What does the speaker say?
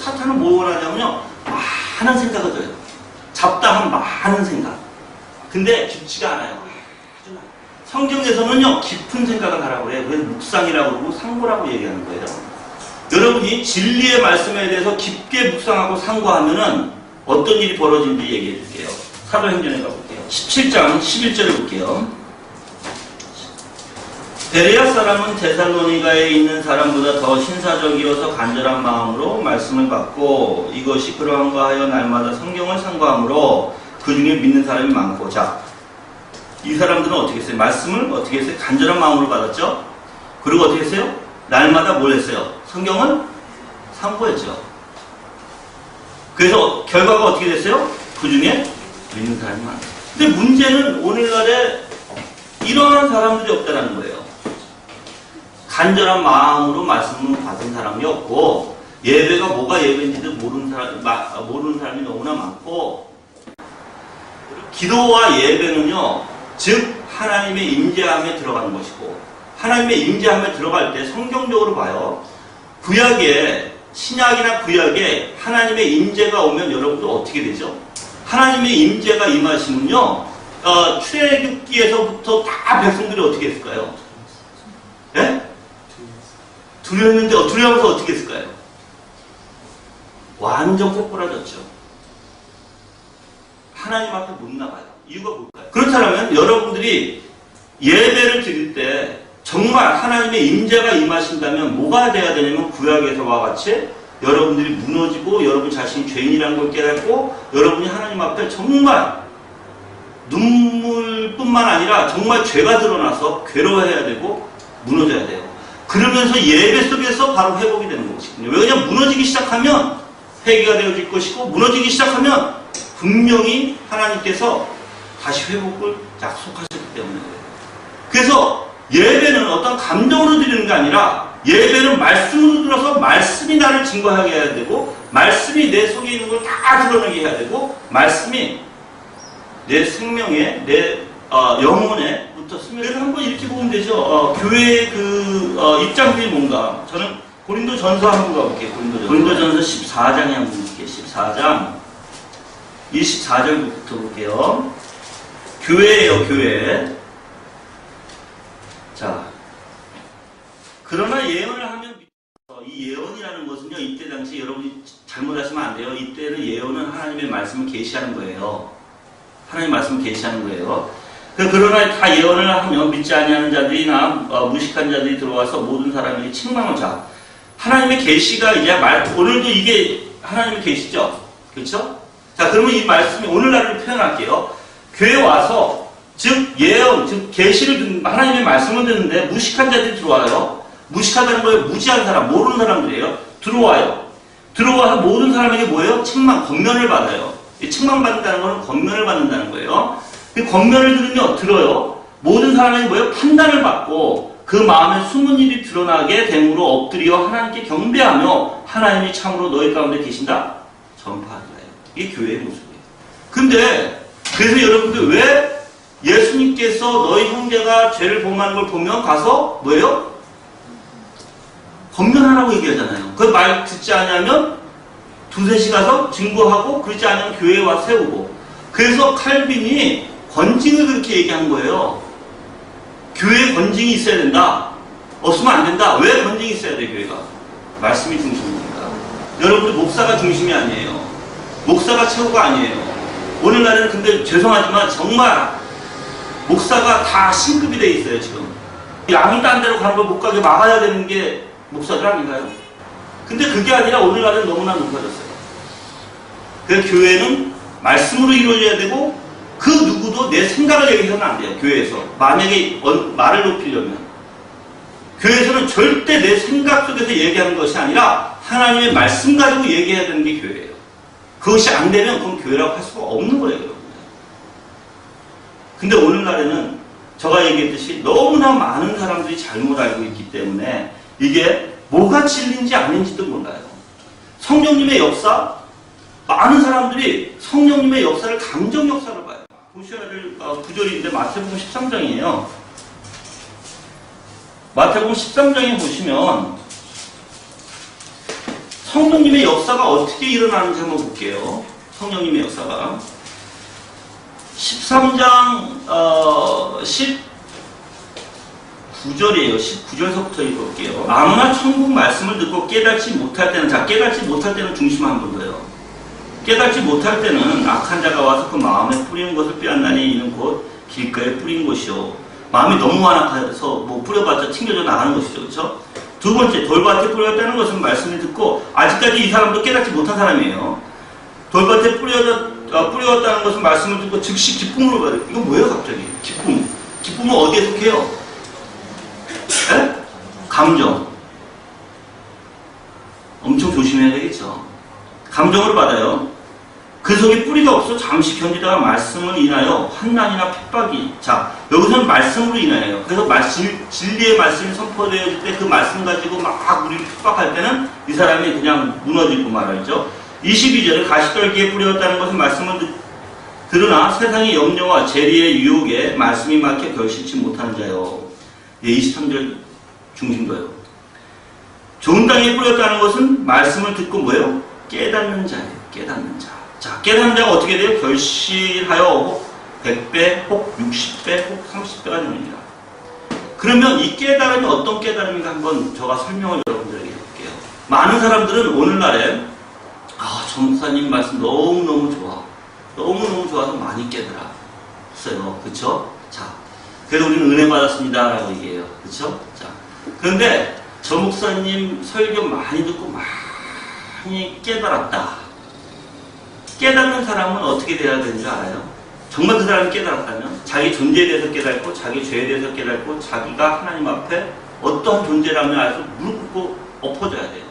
사탄은 뭐 원하냐면요. 많은 생각을 줘요. 잡다한 많은 생각. 근데 깊지가 않아요. 성경에서는요, 깊은 생각을 하라고 해요. 그래서 묵상이라고 그러고 상고라고 얘기하는 거예요. 여러분이 진리의 말씀에 대해서 깊게 묵상하고 상고하면은 어떤 일이 벌어지는지 얘기해 줄게요. 사도행전에 가볼게요. 17장 11절을 볼게요. 베레아 사람은 데살로니가에 있는 사람보다 더 신사적이어서 간절한 마음으로 말씀을 받고 이것이 그러한가 하여 날마다 성경을 상고하므로 그 중에 믿는 사람이 많고 자, 이 사람들은 어떻게 했어요? 말씀을 어떻게 했어요? 간절한 마음으로 받았죠? 그리고 어떻게 했어요? 날마다 뭘 했어요? 성경을 상고했죠. 그래서 결과가 어떻게 됐어요? 그 중에 믿는 사람이 많아요. 근데 문제는 오늘날에 이러한 사람들이 없다는 거예요. 간절한 마음으로 말씀을 받은 사람이 없고 예배가 뭐가 예배인지도 모르는 사람 마- 모르는 사람이 너무나 많고 기도와 예배는요 즉 하나님의 임재함에 들어가는 것이고 하나님의 임재함에 들어갈 때 성경적으로 봐요 구약에 신약이나 구약에 하나님의 임재가 오면 여러분도 어떻게 되죠? 하나님의 임재가 임하시면요 어, 출애굽기에서부터 다 백성들이 어떻게 했을까요? 예? 두려웠는데 어, 두려워서 어떻게 했을까요? 완전 꼬꾸라졌죠. 하나님 앞에 못 나가요. 이유가 뭘까요? 그렇다면 여러분들이 예배를 드릴 때 정말 하나님의 임재가 임하신다면 뭐가 돼야 되냐면 구약에서와 같이 여러분들이 무너지고 여러분 자신이 죄인이라는 걸 깨닫고 여러분이 하나님 앞에 정말 눈물뿐만 아니라 정말 죄가 드러나서 괴로워해야 되고 무너져야 돼요. 그러면서 예배 속에서 바로 회복이 되는 것이거든요. 왜냐하면 무너지기 시작하면 회개가 되어질 것이고 무너지기 시작하면 분명히 하나님께서 다시 회복을 약속하셨기 때문에. 그래서 예배는 어떤 감정으로 드리는 게 아니라 예배는 말씀으로 들어서 말씀이 나를 증거하게 해야 되고 말씀이 내 속에 있는 걸 다 드러내게 해야 되고 말씀이 내 생명에 내 어, 영혼에 그래서 한번 이렇게 보면 되죠. 어, 교회의 그 어, 입장들이 뭔가 저는 고린도 전서 한번 가볼게요. 고린도 전서. 고린도 전서 14장에 한번 볼게요. 14장 24절부터 볼게요. 교회예요, 교회. 자, 그러나 예언을 하면 어, 이 예언이라는 것은요 이때 당시 여러분이 잘못하시면 안 돼요. 이때는 예언은 하나님의 말씀을 계시하는 거예요. 하나님 말씀을 계시하는 거예요. 그 그러나 다 예언을 하면 믿지 아니하는 자들이나 어, 무식한 자들이 들어와서 모든 사람에게 책망을 자. 하나님의 계시가 이제 말 오늘도 이게 하나님의 계시죠. 그렇죠? 자 그러면 이 말씀이 오늘날을 표현할게요. 교회 와서 즉 예언 즉 계시를 하나님의 말씀을 듣는데 무식한 자들이 들어와요. 무식하다는 거예요. 무지한 사람 모르는 사람들이에요. 들어와요. 들어와서 모든 사람에게 뭐예요? 책망 권면을 받아요. 이 책망 받는다는 것은 권면을 받는다는 거예요. 그 권면을 들으며 들어요. 모든 사람에게 뭐예요? 판단을 받고 그 마음에 숨은 일이 드러나게 됨으로 엎드려 하나님께 경배하며 하나님이 참으로 너희 가운데 계신다 전파하리라. 이게 교회의 모습이에요. 근데 그래서 여러분들 왜 예수님께서 너희 형제가 죄를 범하는 걸 보면 가서 뭐예요? 권면하라고 얘기하잖아요. 그 말 듣지 않으면 두세 시 가서 증거하고 그렇지 않으면 교회에 와 세우고 그래서 칼빈이 권징을 그렇게 얘기한 거예요. 교회에 권징이 있어야 된다. 없으면 안 된다. 왜 권징이 있어야 돼 교회가? 말씀이 중심이니까. 여러분들 목사가 중심이 아니에요. 목사가 최고가 아니에요. 오늘날에는 근데 죄송하지만 정말 목사가 다 신급이 돼 있어요 지금. 양이 딴 데로 가는 걸 못 가게 막아야 되는 게 목사들 아닌가요? 근데 그게 아니라 오늘날은 너무나 높아졌어요. 그래서 교회는 말씀으로 이루어져야 되고 그 누구도 내 생각을 얘기해서는 안 돼요. 교회에서. 만약에 어- 말을 높이려면. 교회에서는 절대 내 생각 속에서 얘기하는 것이 아니라 하나님의 말씀 가지고 얘기해야 되는 게 교회예요. 그것이 안 되면 그건 교회라고 할 수가 없는 거예요. 여러분들. 근데 오늘날에는 제가 얘기했듯이 너무나 많은 사람들이 잘못 알고 있기 때문에 이게 뭐가 진리인지 아닌지도 몰라요. 성령님의 역사, 많은 사람들이 성령님의 역사를 감정 역사로. 보셔야 될 어, 구절인데 마태복음 13장이에요. 마태복음 13장에 보시면 성령님의 역사가 어떻게 일어나는지 한번 볼게요. 성령님의 역사가. 13장, 어, 19절이에요. 19절서부터 읽어볼게요. 아무나 천국 말씀을 듣고 깨닫지 못할 때는, 자, 깨닫지 못할 때는 중심 한번 더요. 깨닫지 못할 때는 악한 자가 와서 그 마음에 뿌리는 것을 빼앗나니 이는 곧 길가에 뿌린 것이요. 마음이 너무 완악해서 뭐 뿌려봤자 튕겨져 나가는 것이죠. 그렇죠? 두 번째, 돌밭에 뿌렸다는 것은 말씀을 듣고 아직까지 이 사람도 깨닫지 못한 사람이에요. 돌밭에 뿌려졌, 어, 뿌렸다는 것은 말씀을 듣고 즉시 기쁨으로 받아요. 이거 뭐예요, 갑자기? 기쁨. 기쁨은 어디에 속해요? 에? 감정. 엄청 조심해야 되겠죠. 감정으로 받아요. 그 속에 뿌리가 없어 잠시 견디다가 말씀을 인하여 환난이나 핍박이 자 여기서는 말씀으로 인하여요. 그래서 말씀 진리의 말씀이 선포되어질 때 그 말씀 가지고 막 우리를 핍박할 때는 이 사람이 그냥 무너지고 말하죠. 22절에 가시떨기에 뿌렸다는 것은 말씀을 듣, 들으나 세상의 염려와 재리의 유혹에 말씀이 막혀 결실치 못하는 자요. 예, 23절 중심도요. 좋은 땅에 뿌렸다는 것은 말씀을 듣고 뭐예요? 깨닫는 자예요. 깨닫는 자. 자, 깨닫는 자가 어떻게 돼요? 결실하여 혹 100배, 혹 60배, 혹 30배가 됩니다. 그러면 이 깨달음이 어떤 깨달음인가 한번 제가 설명을 여러분들에게 해볼게요. 많은 사람들은 오늘날에 아, 전 목사님 말씀 너무너무 좋아. 너무너무 좋아서 많이 깨달았어요. 그쵸? 자, 그래도 우리는 은혜 받았습니다. 라고 얘기해요. 그쵸? 자, 그런데 저 목사님 설교 많이 듣고 많이 깨달았다. 깨닫는 사람은 어떻게 돼야 되는지 알아요? 정말 그 사람이 깨달았다면 자기 존재에 대해서 깨닫고 자기 죄에 대해서 깨닫고 자기가 하나님 앞에 어떠한 존재라며 알아서 무릎 꿇고 엎어져야 돼요.